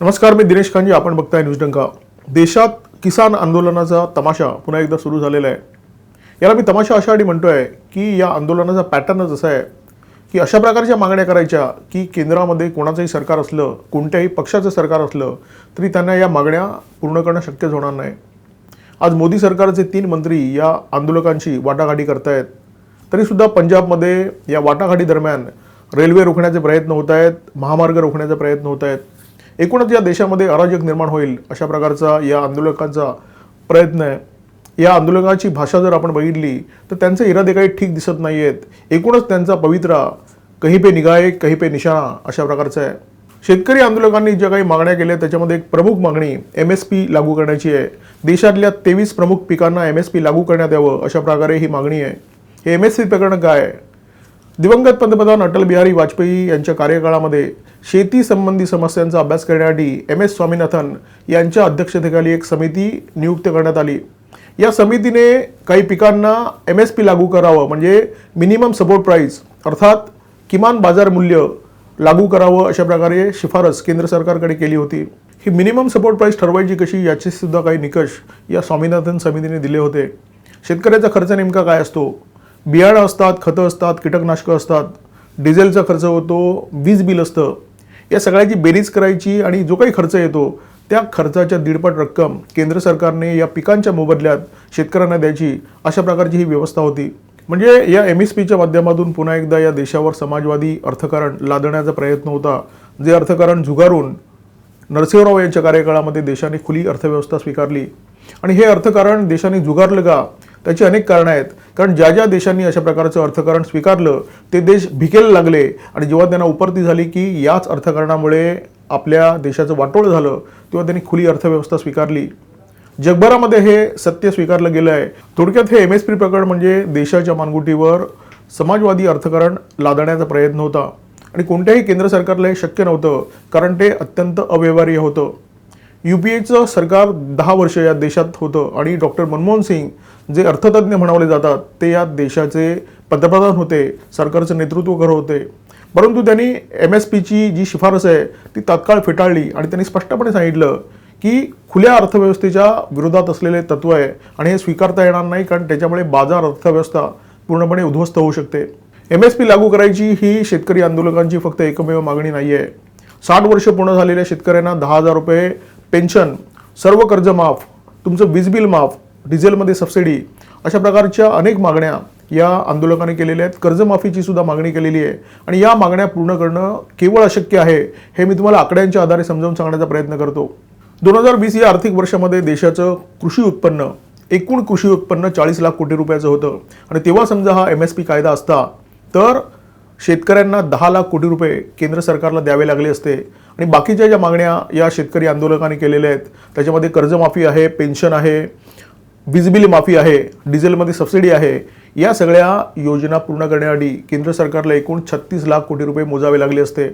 नमस्कार मी दिनेश खांजी आपण बघताय न्यूज डंका. देशात किसान आंदोलनाचा तमाशा पुन्हा एकदा सुरू झालेला आहे. याला मी तमाशा अशासाठी म्हणतोय की या आंदोलनाचा पॅटर्नच असा आहे की अशा प्रकारच्या मागण्या करायच्या की केंद्रामध्ये कोणाचंही सरकार असलं कोणत्याही पक्षाचं सरकार असलं तरी त्यांना या मागण्या पूर्ण करणं शक्यच होणार नाही. आज मोदी सरकारचे तीन मंत्री या आंदोलकांची वाटाघाटी करतायत. तरीसुद्धा पंजाबमध्ये या वाटाघाटी दरम्यान रेल्वे रोखण्याचे प्रयत्न होत आहेत महामार्ग रोखण्याचे प्रयत्न होत आहेत. एकूणच या देशामध्ये अराजक निर्माण होईल अशा प्रकारचा या आंदोलकांचा प्रयत्न आहे. या आंदोलकाची भाषा जर आपण बघितली तर त्यांचे इरादे काही ठीक दिसत नाही आहेत एकूणच त्यांचा पवित्रा कही पे निगाय कही पे निशाणा अशा प्रकारचा आहे. शेतकरी आंदोलकांनी ज्या काही मागण्या केल्या त्याच्यामध्ये एक प्रमुख मागणी एम एस पी लागू करण्याची आहे. देशातल्या तेवीस प्रमुख पिकांना एम एस पी लागू करण्यात यावं अशा प्रकारे ही मागणी आहे. हे एम एस पी प्रकरण काय आहे? दिवंगत पंतप्रधान अटल बिहारी वाजपेयी यांच्या कार्यकाळामध्ये शेती संबंधी समस्यांचा अभ्यास करण्यासाठी एम एस स्वामीनाथन यांच्या अध्यक्षतेखाली एक समिती नियुक्त करण्यात आली. या समितीने काही पिकांना एम एस पी लागू करावं म्हणजे मिनिमम सपोर्ट प्राईस अर्थात किमान बाजार मूल्य लागू करावं अशा प्रकारे शिफारस केंद्र सरकारकडे केली होती. ही मिनिमम सपोर्ट प्राईस ठरवायची कशी याचे सुद्धा काही निकष या स्वामीनाथन समितीने दिले होते. शेतकऱ्याचा खर्च नेमका काय असतो? बियाणं असतात खतं असतात कीटकनाशकं असतात डिझेलचा खर्च होतो वीज बिल असतं. या सगळ्याची बेरीज करायची आणि जो काही खर्च येतो त्या खर्चाच्या दीडपट रक्कम केंद्र सरकारने या पिकांच्या मोबदल्यात शेतकऱ्यांना द्यायची अशा प्रकारची ही व्यवस्था होती. म्हणजे या एम एस पीच्या माध्यमातून पुन्हा एकदा या देशावर समाजवादी अर्थकारण लादण्याचा प्रयत्न होता जे अर्थकारण झुगारून नरसिंहराव यांच्या कार्यकाळामध्ये देशाने खुली अर्थव्यवस्था स्वीकारली. आणि हे अर्थकारण देशाने झुगारलं का? त्याची अनेक कारणं आहेत. कारण ज्या ज्या देशांनी अशा प्रकारचं अर्थकारण स्वीकारलं ते देश भिकेला लागले आणि जेव्हा त्यांना उपरती झाली की याच अर्थकारणामुळे आपल्या देशाचं वाटोळ झालं तेव्हा त्यांनी खुली अर्थव्यवस्था स्वीकारली. जगभरामध्ये हे सत्य स्वीकारलं गेलं आहे. थोडक्यात हे एम एस पी प्रकरण म्हणजे देशाच्या मानगुटीवर समाजवादी अर्थकारण लादण्याचा प्रयत्न होता. आणि कोणत्याही केंद्र सरकारला हे शक्य नव्हतं कारण ते अत्यंत अव्यवहार्य होतं. यू पी एचं सरकार दहा वर्ष या देशात होतं आणि डॉक्टर मनमोहन सिंग जे अर्थतज्ज्ञ म्हणावले जातात ते या देशाचे पंतप्रधान होते सरकारचं नेतृत्व करत होते. परंतु त्यांनी एम एस पीची जी शिफारस आहे ती तात्काळ फेटाळली आणि त्यांनी स्पष्टपणे सांगितलं की खुल्या अर्थव्यवस्थेच्या विरोधात असलेले तत्व आहे आणि हे स्वीकारता येणार नाही कारण त्याच्यामुळे बाजार अर्थव्यवस्था पूर्णपणे उद्ध्वस्त होऊ शकते. एम एस पी लागू करायची ही शेतकरी आंदोलकांची फक्त एकमेव मागणी नाही आहे साठ वर्ष पूर्ण झालेल्या शेतकऱ्यांना दहा हजार रुपये पेन्शन सर्व कर्ज माफ तुमचं वीज बिल माफ डिझेलमध्ये सबसिडी अशा प्रकारच्या अनेक मागण्या या आंदोलकाने केलेल्या आहेत. कर्जमाफीची सुद्धा मागणी केलेली आहे. आणि या मागण्या पूर्ण करणं केवळ अशक्य आहे हे मी तुम्हाला आकड्यांच्या आधारे समजावून सांगण्याचा प्रयत्न करतो. दोन हजार वीस या आर्थिक वर्षामध्ये देशाचं कृषी उत्पन्न एकूण कृषी उत्पन्न चाळीस लाख कोटी रुपयाचं होतं. आणि तेव्हा समजा हा एम एस पी कायदा असता तर शेतकऱ्यांना दहा लाख कोटी रुपये केंद्र सरकारला द्यावे लागले असते आणि बाकीच्या ज्या मागण्या या शेतकरी आंदोलकांनी केलेल्या आहेत त्याच्यामध्ये कर्जमाफी आहे पेन्शन आहे वीज बिल माफी आहे डिझेलमध्ये सबसिडी आहे या सगळ्या योजना पूर्ण करण्यासाठी केंद्र सरकारला एकूण छत्तीस लाख कोटी रुपये मोजावे लागले असते.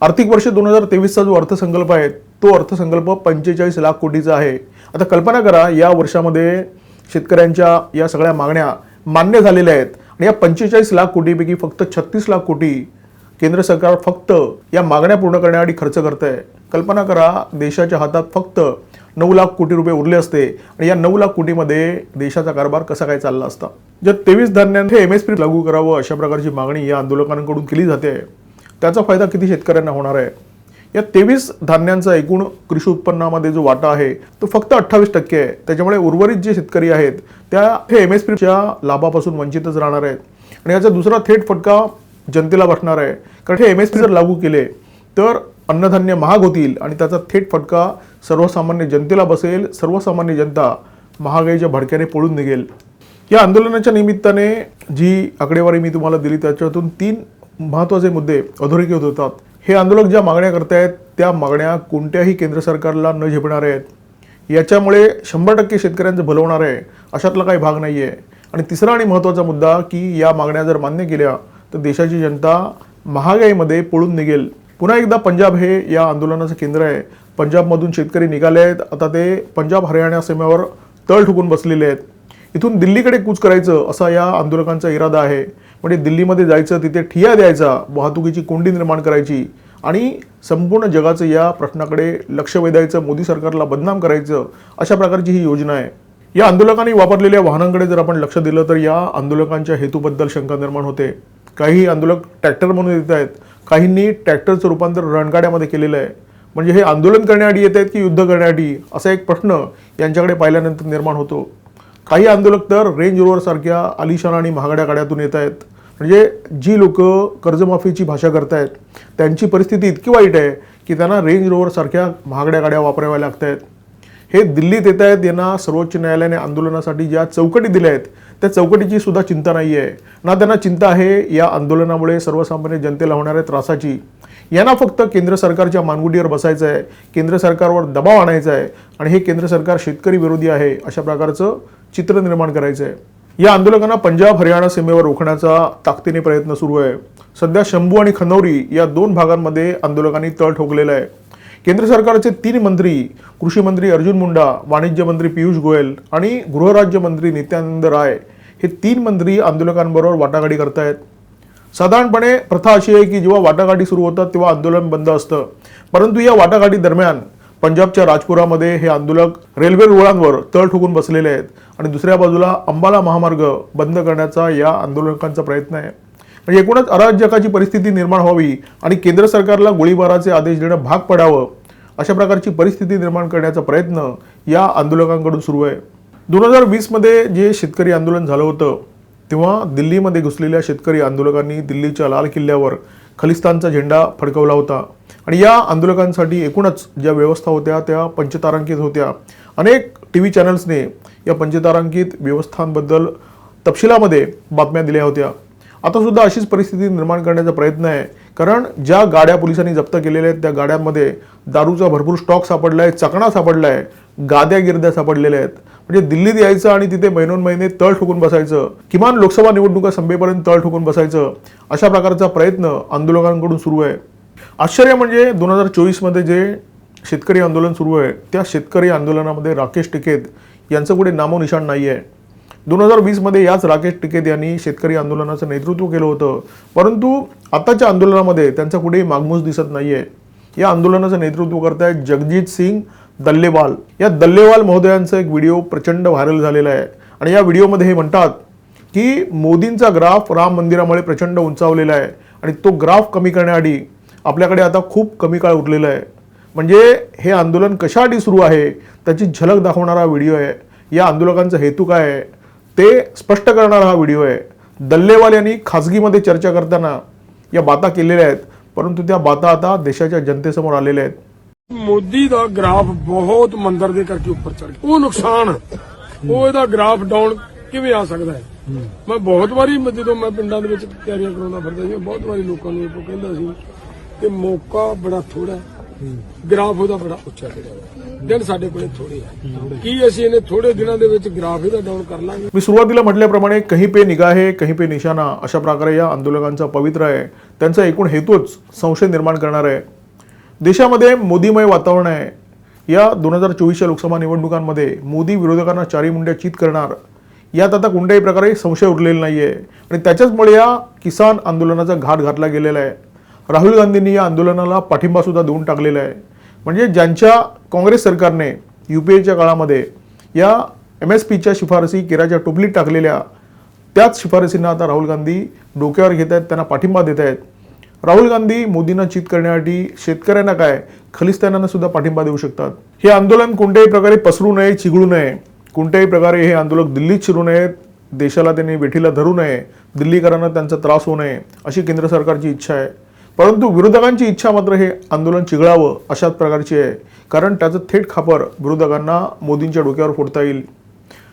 आर्थिक वर्ष दोन हजार तेवीसचा जो अर्थसंकल्प आहे तो अर्थसंकल्प पंचेचाळीस लाख कोटीचा आहे. आता कल्पना करा या वर्षामध्ये शेतकऱ्यांच्या या सगळ्या मागण्या मान्य झालेल्या आहेत. आणि या पंचेचाळीस लाख कोटीपैकी फक्त छत्तीस लाख कोटी केंद्र सरकार फक्त या मागण्या पूर्ण करण्यासाठी खर्च करत आहे कल्पना करा देशाच्या हातात फक्त नऊ लाख कोटी रुपये उरले असते आणि या नऊ लाख कोटीमध्ये देशाचा कारभार कसा काय चालला असता? ज्या तेवीस धान्यांत हे एम एस पी लागू करावं अशा प्रकारची मागणी या आंदोलकांकडून केली जाते. त्याचा फायदा किती शेतकऱ्यांना होणार आहे? या तेवीस धान्यांचा एकूण कृषी उत्पन्नामध्ये जो वाटा आहे तो फक्त अठ्ठावीस टक्के आहे. त्याच्यामुळे उर्वरित जे शेतकरी आहेत त्या हे एम एस पीच्या लाभापासून वंचितच राहणार आहेत. आणि याचा दुसरा थेट फटका जनतेला बसणार आहे. कारण हे एम एस पी जर लागू केले तर अन्नधान्य महाग होतील आणि त्याचा थेट फटका सर्वसामान्य जनतेला बसेल सर्वसामान्य जनता महागाईच्या भडक्याने पळून निघेल. या आंदोलनाच्या निमित्ताने जी आकडेवारी मी तुम्हाला दिली त्याच्यातून तीन महत्त्वाचे मुद्दे अधोरेखित होतात. हे आंदोलक ज्या मागण्या करतायत त्या मागण्या कोणत्याही केंद्र सरकारला न झेपणार आहेत. याच्यामुळे शंभर टक्के शेतकऱ्यांचं भलं होणार आहे अशातला काही भाग नाही आहे आणि तिसरा आणि महत्त्वाचा मुद्दा की या मागण्या जर मान्य केल्या तर देशाची जनता महागाईमध्ये पळून निघेल. पुन्हा एकदा पंजाब हे या आंदोलनाचं केंद्र आहे. पंजाबमधून शेतकरी निघाले आहेत. आता ते पंजाब हरियाणा सीमेवर तळ ठुकून बसलेले आहेत. इथून दिल्लीकडे कूच करायचं असा या आंदोलकांचा इरादा आहे. म्हणजे दिल्लीमध्ये जायचं तिथे ठिया द्यायचा वाहतुकीची कोंडी निर्माण करायची आणि संपूर्ण जगाचं या प्रश्नाकडे लक्ष वेधायचं मोदी सरकारला बदनाम करायचं अशा प्रकारची ही योजना आहे. या आंदोलकांनी वापरलेल्या वाहनांकडे जर आपण लक्ष दिलं तर या आंदोलकांच्या हेतूबद्दल शंका निर्माण होते. काही आंदोलक ट्रॅक्टर म्हणून येत आहेत काहींनी ट्रॅक्टरचं रूपांतर रणगाड्यामध्ये केलेलं आहे. म्हणजे हे आंदोलन करण्यासाठी येत आहेत की युद्ध करण्यासाठी असा एक प्रश्न यांच्याकडे पाहिल्यानंतर निर्माण होतो. काही आंदोलक तर रेंज रोवरसारख्या आलिशान आणि महागड्या गाड्यातून येत आहेत. म्हणजे जी लोक कर्जमाफीची भाषा करतायत त्यांची परिस्थिती इतकी वाईट आहे की त्यांना रेंज रोवरसारख्या महागड्या गाड्या वापराव्या लागत आहेत हे दिल्लीत येत आहेत यांना सर्वोच्च न्यायालयाने आंदोलनासाठी ज्या चौकटी दिल्या आहेत त्या चौकटीची सुद्धा चिंता नाही आहे ना त्यांना चिंता आहे या आंदोलनामुळे सर्वसामान्य जनतेला होणाऱ्या त्रासाची. यांना फक्त केंद्र सरकारच्या मानगुटीवर बसायचं आहे केंद्र सरकारवर दबाव आणायचा आहे आणि हे केंद्र सरकार शेतकरी विरोधी आहे अशा प्रकारचं चित्र निर्माण करायचं आहे या आंदोलकांना पंजाब हरियाणा सीमेवर रोखण्याचा ताकदीने प्रयत्न सुरू आहे. सध्या शंभू आणि खनौरी या दोन भागांमध्ये आंदोलकांनी तळ ठोकलेला आहे. केंद्र सरकारचे तीन मंत्री कृषी मंत्री अर्जुन मुंडा वाणिज्य मंत्री पियुष गोयल आणि गृहराज्यमंत्री नित्यानंद राय हे तीन मंत्री आंदोलकांबरोबर वाटाघाटी करतायत. साधारणपणे प्रथा अशी आहे की जेव्हा वाटाघाटी सुरू होतात तेव्हा आंदोलन बंद असतं. परंतु या वाटाघाटी दरम्यान पंजाबच्या राजपुरामध्ये हे आंदोलक रेल्वे रुळांवर तळ ठोकून बसलेले आहेत आणि दुसऱ्या बाजूला अंबाला महामार्ग बंद करण्याचा या आंदोलकांचा प्रयत्न आहे. म्हणजे एकूणच अराजकाची परिस्थिती निर्माण व्हावी आणि केंद्र सरकारला गोळीबाराचे आदेश देणं भाग पडावं अशा प्रकारची परिस्थिती निर्माण करण्याचा प्रयत्न या आंदोलकांकडून सुरू आहे. दोन हजार वीसमध्ये जे शेतकरी आंदोलन झालं होतं तेव्हा दिल्लीमध्ये घुसलेल्या शेतकरी आंदोलकांनी दिल्लीच्या लाल किल्ल्यावर खलिस्तानचा झेंडा फडकवला होता. आणि या आंदोलकांसाठी एकूणच ज्या व्यवस्था होत्या त्या पंचतारांकित होत्या. अनेक टी व्ही चॅनल्सने या पंचतारांकित व्यवस्थांबद्दल तपशिलामध्ये बातम्या दिल्या होत्या. आतासुद्धा अशीच परिस्थिती निर्माण करण्याचा प्रयत्न आहे. कारण ज्या गाड्या पोलिसांनी जप्त केलेल्या आहेत त्या गाड्यांमध्ये दारूचा भरपूर स्टॉक सापडला आहे चकणा सापडला आहे गाद्या गिरद्या सापडलेल्या आहेत. म्हणजे दिल्लीत यायचं आणि तिथे महिनोन महिने तळ ठोकून बसायचं. किमान लोकसभा निवडणुका संपेपर्यंत तळ ठोकून बसायचं. अशा प्रकारचा प्रयत्न आंदोलकांकडून सुरू आहे. आश्चर्य म्हणजे दोन हजार चोवीसमध्ये जे शेतकरी आंदोलन सुरू आहे त्या शेतकरी आंदोलनामध्ये राकेश टिकेत यांचं कुठे नामोनिशाण नाही आहे दोन हजार वीसमध्ये याच राकेश टिकेत यांनी शेतकरी आंदोलनाचं नेतृत्व केलं होतं. परंतु आताच्या आंदोलनामध्ये त्यांचा कुठेही मागमूस दिसत नाही आहे या आंदोलनाचं नेतृत्व करतायत जगजीत सिंग दल्लेवाल. या दल्लेवाल महोदयांचा एक व्हिडिओ प्रचंड व्हायरल झालेला आहे. आणि या व्हिडिओमध्ये हे म्हणतात की मोदींचा ग्राफ राम मंदिरामुळे प्रचंड उंचावलेला आहे. आणि तो ग्राफ कमी करण्याआधी आपल्याकडे आता खूप कमी काळ उरलेला आहे. म्हणजे हे आंदोलन कशासाठी सुरू आहे त्याची झलक दाखवणारा व्हिडिओ आहे. या आंदोलकांचा हेतू काय आहे ते स्पष्ट करणारा हा व्हिडिओ आहे. दल्लेवाल यांनी खाजगीमध्ये चर्चा करताना या बाता केलेल्या आहेत परंतु त्या बाता आता देशाच्या जनतेसमोर आलेल्या आहेत. ਮੋਦੀ ਦਾ ਗ੍ਰਾਫ ਬਹੁਤ ਮੰਦਰ ਦੇ ਕਰਕੇ ਉੱਪਰ ਚੜ ਗਿਆ ਉਹ ਨੁਕਸਾਨ ਆ। ਉਹ ਇਹਦਾ ਗ੍ਰਾਫ ਡਾਊਨ ਕਿਵੇਂ ਆ ਸਕਦਾ ਹੈ ਮੈਂ ਬਹੁਤ ਵਾਰੀ ਮੈਂ ਜਦੋਂ ਮੈਂ ਪਿੰਡਾਂ ਦੇ ਵਿੱਚ ਤਿਆਰੀਆਂ ਕਰਾਉਂਦਾ ਫਿਰਦਾ ਸੀ ਮੈਂ ਬਹੁਤ ਵਾਰੀ ਲੋਕਾਂ ਨੂੰ ਇਹ ਕਹਿੰਦਾ ਸੀ ਕਿ ਮੌਕਾ ਬੜਾ ਥੋੜਾ ਹੈ ਗ੍ਰਾਫ ਉਹਦਾ ਬੜਾ ਉੱਚਾ ਚੜਿਆ ਦਿਨ ਸਾਡੇ ਕੋਲੇ ਥੋੜੇ ਆ ਕੀ ਅਸੀਂ ਇਹਨੇ ਥੋੜੇ ਦਿਨਾਂ ਦੇ ਵਿੱਚ ਗ੍ਰਾਫ ਇਹਦਾ ਡਾਊਨ ਕਰ ਲਾਂਗੇ मी सुरुवातीला म्हटल्याप्रमाणे कहीं पे निगाहे कहीं पे निशाणा अशा प्रकारे या आंदोलकांचा पवित्र आहे त्यांचा एकूण हेतूच संशय निर्माण करणार आहे देशामध्ये मोदीमय वातावरण आहे. या दोन हजार चोवीसच्या लोकसभा निवडणुकांमध्ये मोदी विरोधकांना चारी मुंड्या चित करणार. यात आता कोणत्याही प्रकारे संशय उरलेला नाही आहे आणि त्याच्याचमुळे या किसान आंदोलनाचा घाट घातला गेलेला आहे. राहुल गांधींनी या आंदोलनाला पाठिंबासुद्धा देऊन टाकलेला आहे. म्हणजे ज्यांच्या काँग्रेस सरकारने यू पी एच्या काळामध्ये या एम एस पीच्या शिफारसी केराच्या टोपलीत टाकलेल्या त्याच शिफारसींना आता राहुल गांधी डोक्यावर घेत आहेत त्यांना पाठिंबा देत आहेत राहुल गांधी मोदींना चित करण्यासाठी शेतकऱ्यांना काय? खलिस्तानांना सुद्धा पाठिंबा देऊ शकतात. हे आंदोलन कोणत्याही प्रकारे पसरू नये चिघळू नये. कोणत्याही प्रकारे हे आंदोलक दिल्लीत शिरू नयेत देशाला त्यांनी वेठीला धरू नये दिल्लीकरांना त्यांचा त्रास होऊ नये अशी केंद्र सरकारची इच्छा आहे. परंतु विरोधकांची इच्छा मात्र हे आंदोलन चिघळावं अशाच प्रकारची आहे. कारण त्याचं थेट खापर विरोधकांना मोदींच्या डोक्यावर फोडता येईल.